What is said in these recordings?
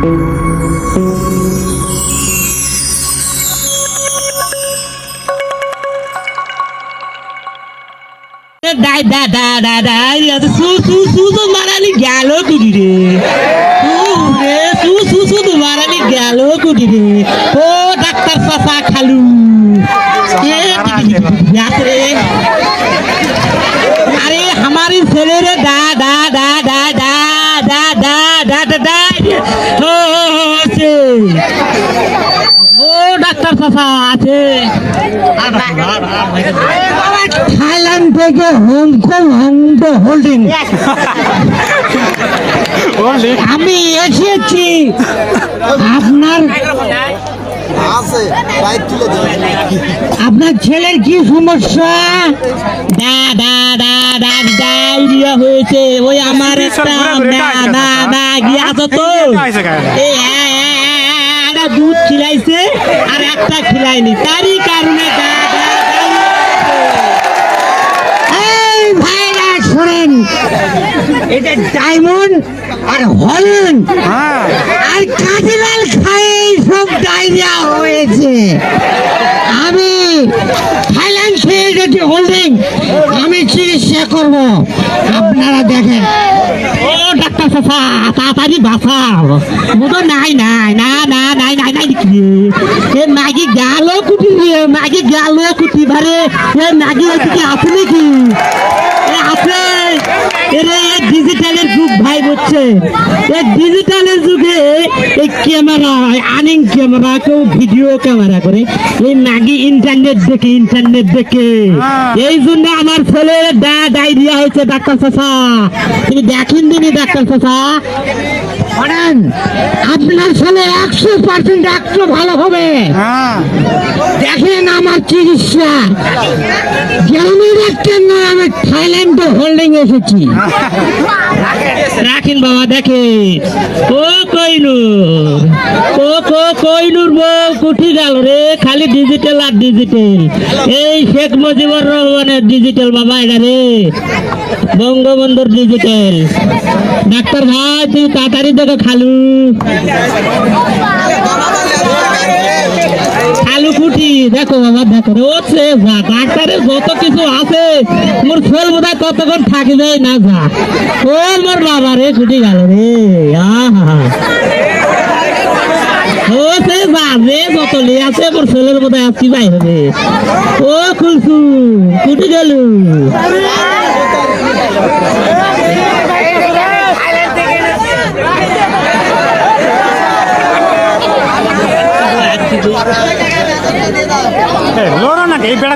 দাই দা দা দা দাই সু সু আরে আমারি ছেলেরে দা ডাক্তার চাচা আছে। থাইল্যান্ড থেকে হংকং হংকং হোল্ডিং আমি এসেছি। আপনার আপনার ছেলের কি সমস্যা? ডা ডা ডা ডা ডায়রিয়া হয়েছে। ওই আমার একটা না না গিয়ে আসো তো। এই হ্যাঁ, হ্যাঁ, হ্যাঁ, একটা দুধ খিলাইছে আর একটা খিলাইনি। তারই কারণে শোনেন এটা ডায়মন্ড আর হলেন আর কাজলাল খায় সব ডায়রিয়া হয়েছে। আমি থাইল্যান্ড সেক্রেটারি হোল্ডিং আমি চিকিৎসা করব। আপনারা দেখেন। ও, ডাক্তার চাচা তাড়াতাড়ি বাঁচাও। তো নাই নাই, না না, নাই নাই নাই, কি? এ মাগি গেল কুটি রে গালো কুটি বারে। এ মাগি এদিকে আছে নাকি? এ এরা ডিজিটালের যুগ ভাই হচ্ছে এই ডিজিটালের যুগে এই ক্যামেরা আনিং ক্যামেরা কেউ ভিডিও ক্যামেরা করে এই নাগি ইন্টারনেট দেখে ইন্টারনেট দেখে। এই জন্য আমার ছেলে ডায়রিয়া হয়েছে ডাক্তার চাষা তুমি দেখেন দিনি ডাক্তার চাচা। শোনেন আপনার ছেলে একশো পার্সেন্ট একশো ভালো হবে। দেখেন আমার চিকিৎসা। যেমন একটা না আমি থাইল্যান্ডে হোল্ডিং এসেছি। রাখেন বাবা দেখে ও কইনুর। ও কো কইনুর বউ কুঠি গেল রে খালি ডিজিটাল আর ডিজিটাল এই শেখ মুজিবুর রহমানের ডিজিটাল বাবা এটা বঙ্গবন্ধুর ডিজিটাল ডাক্তার ভাই তুই তাড়াতাড়ি দেখো খালু। আলু কুটি দেখো বাবা দেখো রে, ও সে যা ডাক্তারের যত কিছু আছে মোর ছেল বোধহয় ততক্ষণ থাকিবে না যা। ও মোর বাবা রে কুটি গেল রে। আহা। ও সে যাবে আছে মোর ছেলের বোধহয় কুলসু কুটি গেল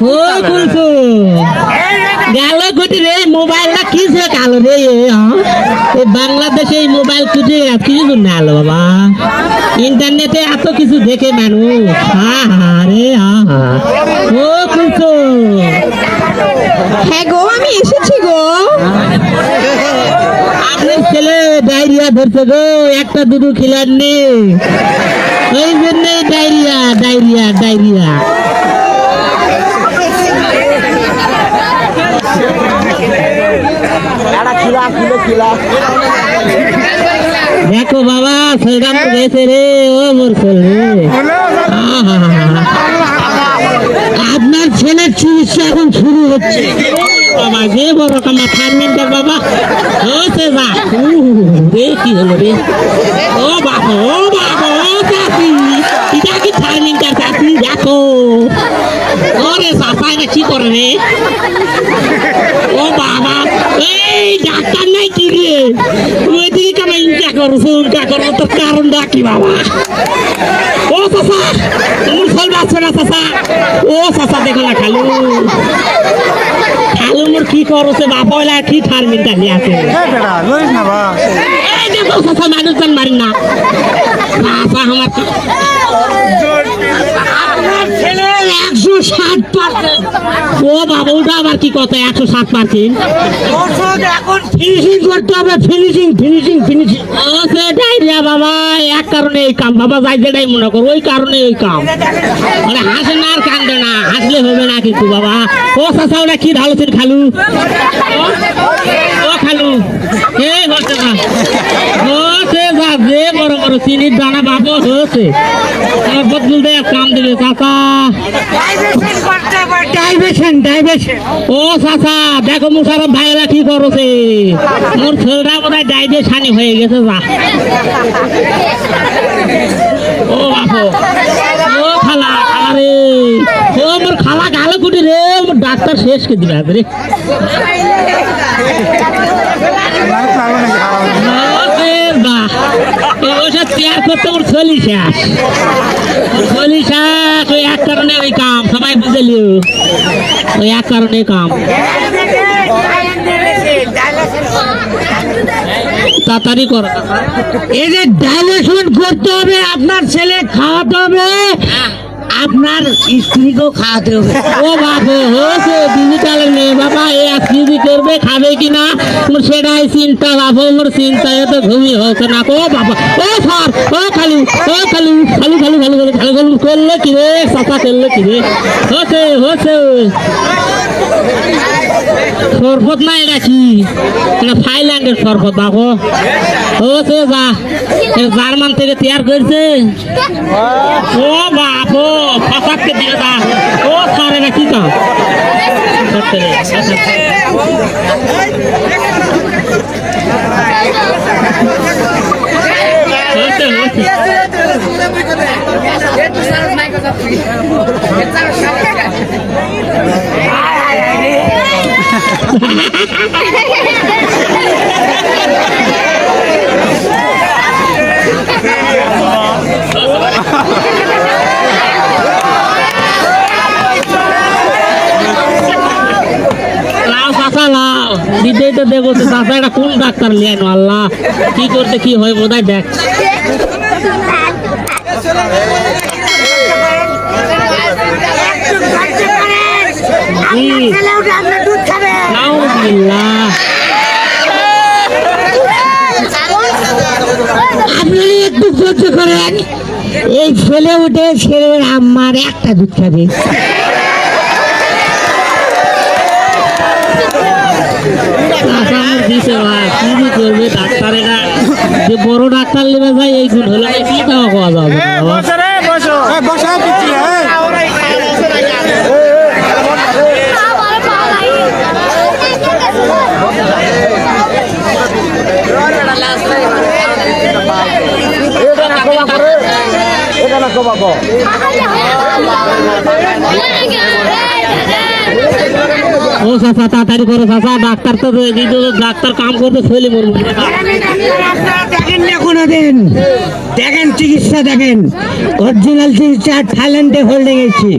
ও কুলসু গেল কুটি রে মোবাইলটা কি সে কালো রে এ, হ্যাঁ? এই বাংলাদেশে এই মোবাইল কুটি কিছু জন্য আলো বাবা ইন্টারনেটে এত কিছু দেখে মানুষ। হা হা রে হা হা। ও কুলসু। হ্যাঁ গো আমি এসেছি গো। আপনার ছেলে ডায়রিয়া ধরছে গো একটা দুটো খিলাননি ওই জন্য ডায়রিয়া ডায়রিয়া ডায়রিয়া। একটা খিলা খিলা। দেখো বাবা সেরাম গেছে রে, ও মোর। আপনার ছেলের চিকিৎসা এখন শুরু হচ্ছে। বাবা, যে বড় কামা ফার্মিংটা বাবা। ও সে যা কি হলো রে? ও বাবা, ও ওরে চাষা এটা কি করে রে? ও বাবা এই ডাক্তার নাই কি রে? ওই দিকে কেন ইনকা করছ ইনকা করো তোর কারণটা কি বাবা? ও চাষা তোমার ফল বাঁচবে না চাষা ও চাষা দেখো না খালু। খালু মোর কি করছে বাবা ওলা কি ফার্মিংটা নিয়ে আছে? এই দেখো চাষা মানুষজন মারি না চাষা আমার একশো ষাট পার্সেন্ট ও বাবা ওটা আবার কি কথা? একশো ষাট পার্সেন্ট এখন ফিনিশিং করতে হবে ফিনিশিং ফিনিশিং ডায়রিয়া বাবা এক কারণে এই কাম। বাবা যাই যেটাই মনে করো ওই কারণে ওই কাম। মানে হাসে না আর কান্দে না হাসলে হবে না কিন্তু বাবা। ও চাষা ওটা কি ঢালছেন খালু? ও- খালু। এই হচ্ছে না ও সে যা যে বড় বড় চিনির দানা বাবু হয়েছে আমার বদল দে কাম দিবে চাচা ডাইভেশন ডাইভেশন ও চাচা দেখো মুশারফ ভাইয়েরা কি করছে। মোর ছেলেটা বোধ হয় ডাইজে সানি হয়ে গেছে যা। ও বাপু। ও খালা খালা রে। ও মোর খালা গালে কুটি রে মোর ডাক্তার শেষ কে দিবে রে। ওরে বাহ, এ ওসব তৈয়ার করতে ওর চলি শেষ। ওর চলি ওই এক কারণে ওই কাম সবাই এক কারণে কাম। তাড়াতাড়ি করো। এই যে করতে হবে আপনার ছেলে খাওয়াতে হবে আপনার স্ত্রীকেও খাওয়াতে হবে। ও বাবা হয়েছে ডিজিটালের মেয়ে বাবা, এ আজকে করবে, খাবে কি না? সেটাই চিন্তা বাবা ওর চিন্তা এত ঘুমি হয়েছে না ও বাবা। ও সার, ও খালু ও খালু খালু খালু খালু খালু খালু খালু, করলে কি রে? চাচা করলে কি রে? হচ্ছে হচ্ছে শরবত না এটা কি এটা থাইল্যান্ডের শরবত বাবু হচ্ছে যা। এটা জার্মান থেকে তৈয়ার করছে ও বাবু ফসাককে দিয়ে দা ও স্যার এটা কি। কাম। দিতেই তো দেখো চাচা এটা কোন ডাক্তার লিয়ে আল্লাহ কি করতে কি হয় বোধহয় দেখ নাউজুবিল্লাহ আপনি একটু সহ্য করেন এই ছেলে উঠে ছেলের আমার একটা দুধ খাবে। কি করবে ডাক্তার এটা যে বড় ডাক্তার নেবে যায় এই গুণ হলে কি খাওয়া খাওয়া যাবে না বাবা। ও চাচা তাড়াতাড়ি করো চাচা ডাক্তার তো ডাক্তার কাম করতে ফেলে মরবো। দেখেন না কোনোদিন। দেখেন চিকিৎসা দেখেন। অরিজিনাল চিকিৎসা থাইল্যান্ডে হোল্ডিং এসছি।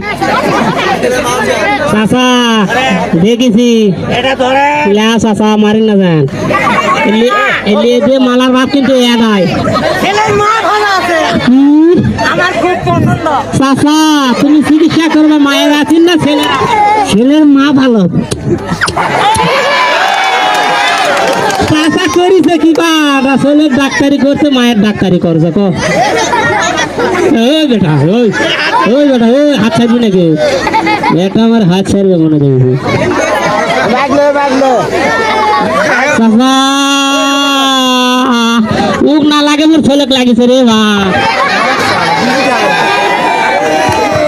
চাচা দেখেছি। এটা ধরে চাচা মারি না যান। এলি দিয়ে মালার ভাব কিন্তু এদাই ছেলের মা ভালো আছে আমার খুব পছন্দ চাচা তুমি চিকিৎসা করবে মায়ের আছেন না ছেলে ছেলের মা ভালো। চাচা করিছে কি বা? ছেলের ডাক্তারি করছে মায়ের ডাক্তারি করছে কো। বেটা ওই ওই বেটা ওই হাত ছাড়বি নাকি? এটা আমার হাত ছাড়বে মনে দেখবি চাচা উক না লাগে মোর ছেলেক লাগিছে রে বা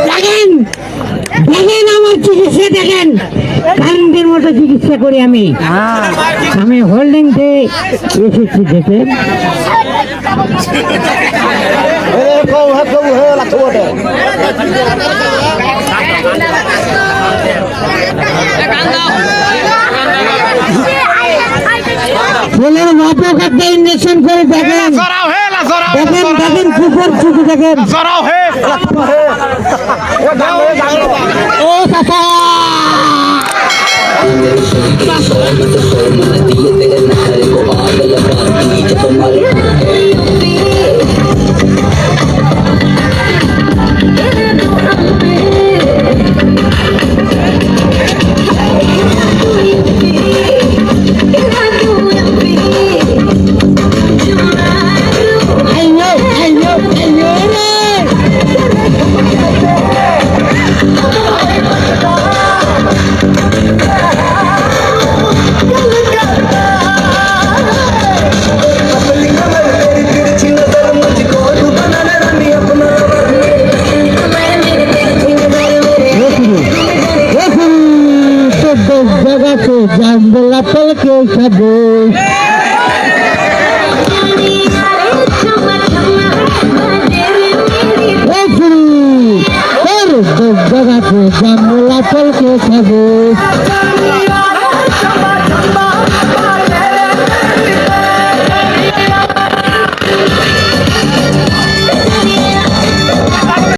দেখেন দেখেন আমার চিকিৎসা দেখেন। কারেন্টের মতো চিকিৎসা করি আমি। আমি হোল্ডিং এসেছি দেখেন। ছেলের বাপক একটা ইঞ্জেকশন করে দেখেন। দেখেন দেখেন কুকুর চুকি দেখেন। Matutulog na di at ilan na ko Agalapan, hindi ka pumalapang